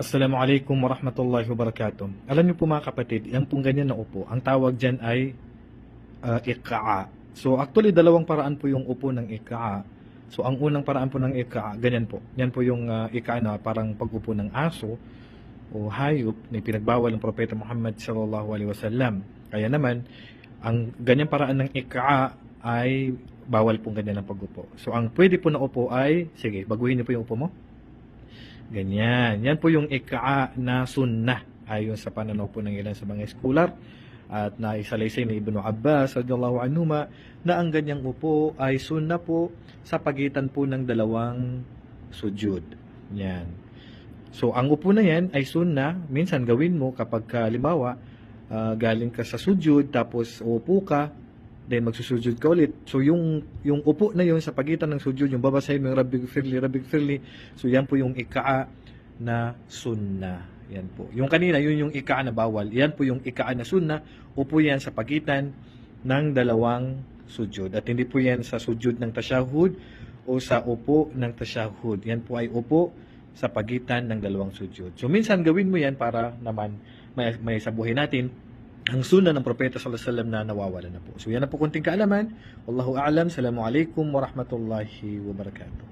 Assalamualaikum warahmatullahi wabarakatuh. Alam niyo po mga kapatid, yan pong ganyan na upo, ang tawag dyan ay uh, ikaa. So actually dalawang paraan po yung upo ng ikaa. So ang unang paraan po ng ikaa, ganyan po. Yan po yung uh, ikaa na parang pag-upo ng aso o hayop na pinagbawal ng propeta Muhammad sallallahu alaihi wasallam. Kaya naman, ang ganyang paraan ng ikaa ay bawal pong ganyan ang pag-upo. So ang pwede po na upo ay, sige, baguhin niyo po yung upo mo. Ganyan. Yan po yung ikaa na sunnah ayon sa pananaw po ng ilan sa mga scholar at naisalaysay ni Ibnu Abbas radiyallahu anhuma na ang ganyang upo ay sunna po sa pagitan po ng dalawang sujud. Yan. So ang upo na yan ay sunna, minsan gawin mo kapag halimbawa ah, galing ka sa sujud tapos uupo ka then magsusujud ka ulit. So yung yung upo na yun sa pagitan ng sujud, yung babasahin mo yung Rabbi Gfirli, Rabbi Gfirli. So yan po yung ikaa na sunna. Yan po. Yung kanina, yun yung ikaa na bawal. Yan po yung ikaa na sunna. Upo yan sa pagitan ng dalawang sujud. At hindi po yan sa sujud ng tasyahud o sa upo ng tasyahud. Yan po ay upo sa pagitan ng dalawang sujud. So minsan gawin mo yan para naman may, may sabuhin natin ang sunnah ng propeta sallallahu alaihi wasallam na nawawala na po. So yan na po kunting kaalaman. Wallahu a'lam. Assalamu alaikum warahmatullahi wabarakatuh.